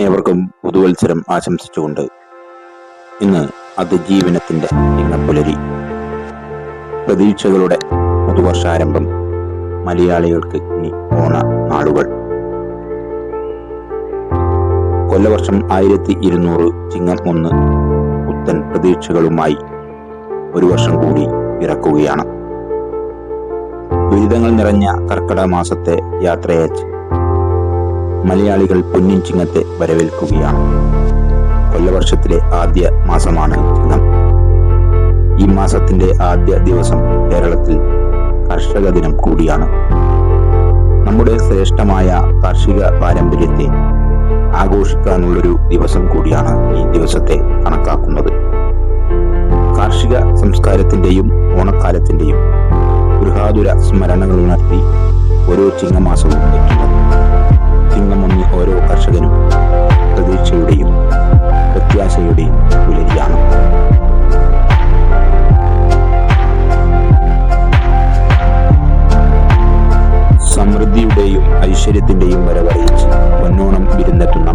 ഏവർക്കും പുതുവത്സരം ആശംസിച്ചുകൊണ്ട് ഇന്ന് അതിജീവനത്തിന്റെ ഇങ്ങപ്പുലരി പ്രതീക്ഷകളുടെ പുതുവർഷാരംഭം മലയാളികൾക്ക് ഇനി ഓണ നാളുകൾ. കൊല്ലവർഷം ആയിരത്തി ഇരുന്നൂറ് ചിങ്ങം ഒന്ന് പുത്തൻ പ്രതീക്ഷകളുമായി ഒരു വർഷം കൂടി പിറക്കുകയാണ്. ദുരിതങ്ങൾ നിറഞ്ഞ കർക്കിടക മാസത്തെ യാത്രയച്ച് മലയാളികൾ പൊന്നിൻ ചിങ്ങത്തെ വരവേൽക്കുകയാണ്. കൊല്ലവർഷത്തിലെ ആദ്യ മാസമാണ് ചിങ്ങം ഈ മാസത്തിന്റെ ആദ്യ ദിവസം കേരളത്തിൽ കർഷക ദിനം കൂടിയാണ്. നമ്മുടെ ശ്രേഷ്ഠമായ കാർഷിക പാരമ്പര്യത്തെ ആഘോഷിക്കാനുള്ളൊരു ദിവസം കൂടിയാണ് ഈ ദിവസത്തെ കണക്കാക്കുന്നത്. കാർഷിക സംസ്കാരത്തിന്റെയും ഓണക്കാലത്തിന്റെയും ഗൃഹാതുര സ്മരണകൾ ഉണർത്തി ഓരോ ചിങ്ങമാസവും ഐശ്വര്യത്തിന്റെയും വരവറിയിച്ച് പൊന്നോണം വിരുന്നെത്തുന്ന